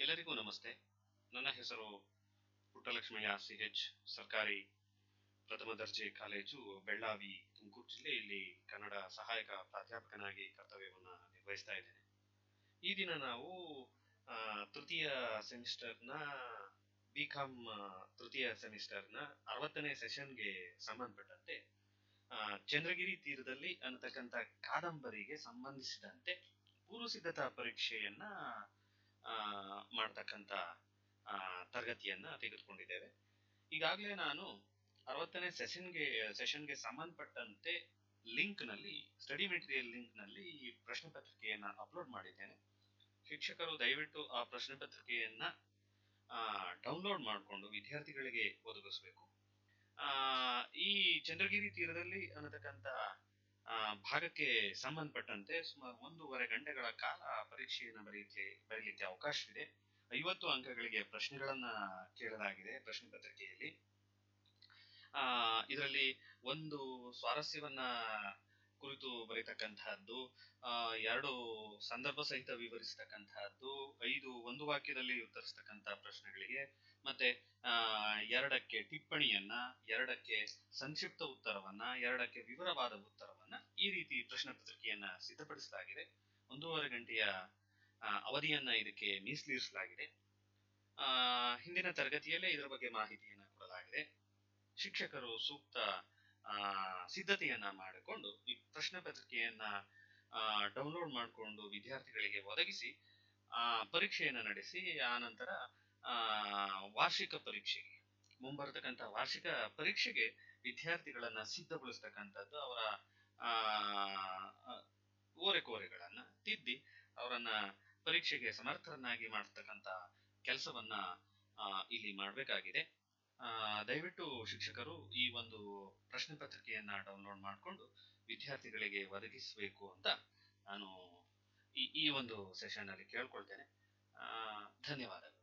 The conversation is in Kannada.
ಎಲ್ಲರಿಗೂ ನಮಸ್ತೆ. ನನ್ನ ಹೆಸರು ಪುಟ್ಟಲಕ್ಷ್ಮಯ್ಯ ಸಿ ಎಚ್ ಸರ್ಕಾರಿ ಪ್ರಥಮ ದರ್ಜೆ ಕಾಲೇಜು ಬೆಳ್ಳಾವಿ, ತುಮಕೂರು ಜಿಲ್ಲೆಯಲ್ಲಿ ಕನ್ನಡ ಸಹಾಯಕ ಪ್ರಾಧ್ಯಾಪಕನಾಗಿ ಕರ್ತವ್ಯವನ್ನು ನಿರ್ವಹಿಸ್ತಾ ಇದ್ದೇನೆ. ಈ ದಿನ ನಾವು ತೃತೀಯ ಸೆಮಿಸ್ಟರ್ನ ಬಿ ಕಾಮ್ ತೃತೀಯ ಸೆಮಿಸ್ಟರ್ನ ಅರವತ್ತನೇ ಸೆಷನ್ಗೆ ಸಂಬಂಧಪಟ್ಟಂತೆ ಚಂದ್ರಗಿರಿ ತೀರದಲ್ಲಿ ಅನ್ನತಕ್ಕಂಥ ಕಾದಂಬರಿಗೆ ಸಂಬಂಧಿಸಿದಂತೆ ಪೂರ್ವ ಸಿದ್ಧತಾ ಪರೀಕ್ಷೆಯನ್ನ ಮಾಡ್ತಕ್ಕಂಥ ತರಗತಿಯನ್ನ ತೆಗೆದುಕೊಂಡಿದ್ದೇವೆ. ಈಗಾಗಲೇ ನಾನು ಅರವತ್ತನೇ ಸೆಷನ್ಗೆ ಸೆಷನ್ಗೆ ಸಂಬಂಧಪಟ್ಟಂತೆ ಲಿಂಕ್ನಲ್ಲಿ ಸ್ಟಡಿ ಮೆಟೀರಿಯಲ್ ಲಿಂಕ್ನಲ್ಲಿ ಈ ಪ್ರಶ್ನೆ ಪತ್ರಿಕೆಯನ್ನು ಅಪ್ಲೋಡ್ ಮಾಡಿದ್ದೇನೆ. ಶಿಕ್ಷಕರು ದಯವಿಟ್ಟು ಆ ಪ್ರಶ್ನೆ ಪತ್ರಿಕೆಯನ್ನು ಡೌನ್ಲೋಡ್ ಮಾಡಿಕೊಂಡು ವಿದ್ಯಾರ್ಥಿಗಳಿಗೆ ಒದಗಿಸಬೇಕು ಆ, ಈ ಚಂದ್ರಗಿರಿ ತೀರದಲ್ಲಿ ಅನ್ನತಕ್ಕಂಥ ಭಾಗಕ್ಕೆ ಸಂಬಂಧಪಟ್ಟಂತೆ ಸುಮಾರು ಒಂದೂವರೆ ಗಂಟೆಗಳ ಕಾಲ ಪರೀಕ್ಷೆಯನ್ನು ಬರೆಯಲಿಕ್ಕೆ ಬರೀಲಿಕ್ಕೆ ಅವಕಾಶವಿದೆ. ಐವತ್ತು ಅಂಕಗಳಿಗೆ ಪ್ರಶ್ನೆಗಳನ್ನ ಕೇಳಲಾಗಿದೆ ಪ್ರಶ್ನೆ ಪತ್ರಿಕೆಯಲ್ಲಿ. ಆ ಇದರಲ್ಲಿ ಒಂದು ಸ್ವಾರಸ್ಯವನ್ನ ಕುರಿತು ಬರೀತಕ್ಕಂತಹದ್ದು ಆ, ಎರಡು ಸಂದರ್ಭ ಸಹಿತ ವಿವರಿಸತಕ್ಕಂತಹದ್ದು ಐದು ಒಂದು ವಾಕ್ಯದಲ್ಲಿ ಉತ್ತರಿಸತಕ್ಕಂತಹ ಪ್ರಶ್ನೆಗಳಿಗೆ ಮತ್ತೆ ಆ ಎರಡಕ್ಕೆ ಟಿಪ್ಪಣಿಯನ್ನ ಎರಡಕ್ಕೆ ಸಂಕ್ಷಿಪ್ತ ಉತ್ತರವನ್ನ ಎರಡಕ್ಕೆ ವಿವರವಾದ ಉತ್ತರವನ್ನ ಈ ರೀತಿ ಪ್ರಶ್ನೆ ಪತ್ರಿಕೆಯನ್ನ ಸಿದ್ಧಪಡಿಸಲಾಗಿದೆ. ಒಂದೂವರೆ ಗಂಟೆಯ ಅವಧಿಯನ್ನ ಇದಕ್ಕೆ ಮೀಸಲಿರಿಸಲಾಗಿದೆ. ಹಿಂದಿನ ತರಗತಿಯಲ್ಲೇ ಇದರ ಬಗ್ಗೆ ಮಾಹಿತಿಯನ್ನ ಕೊಡಲಾಗಿದೆ. ಶಿಕ್ಷಕರು ಸೂಕ್ತ ಸಿದ್ಧತೆಯನ್ನ ಮಾಡಿಕೊಂಡು ಈ ಪ್ರಶ್ನೆ ಪತ್ರಿಕೆಯನ್ನ ಡೌನ್ಲೋಡ್ ಮಾಡಿಕೊಂಡು ವಿದ್ಯಾರ್ಥಿಗಳಿಗೆ ಒದಗಿಸಿ ಆ ಪರೀಕ್ಷೆಯನ್ನು ನಡೆಸಿ ಆ ನಂತರ ವಾರ್ಷಿಕ ಪರೀಕ್ಷೆಗೆ ಮುಂಬರತಕ್ಕಂಥ ವಾರ್ಷಿಕ ಪರೀಕ್ಷೆಗೆ ವಿದ್ಯಾರ್ಥಿಗಳನ್ನ ಸಿದ್ಧಗೊಳಿಸ್ತಕ್ಕಂಥದ್ದು ಅವರ ಆ, ಓರೆಕೋರೆಗಳನ್ನ ತಿದ್ದಿ ಅವರನ್ನ ಪರೀಕ್ಷೆಗೆ ಸಮರ್ಥರನ್ನಾಗಿ ಮಾಡತಕ್ಕಂತ ಕೆಲಸವನ್ನ ಇಲ್ಲಿ ಮಾಡಬೇಕಾಗಿದೆ. ದಯವಿಟ್ಟು ಶಿಕ್ಷಕರು ಈ ಒಂದು ಪ್ರಶ್ನೆ ಪತ್ರಿಕೆಯನ್ನ ಡೌನ್ಲೋಡ್ ಮಾಡಿಕೊಂಡು ವಿದ್ಯಾರ್ಥಿಗಳಿಗೆ ಒದಗಿಸಬೇಕು ಅಂತ ನಾನು ಈ ಈ ಒಂದು ಸೆಷನ್ ಅಲ್ಲಿ ಕೇಳ್ಕೊಳ್ತೇನೆ. ಧನ್ಯವಾದಗಳು.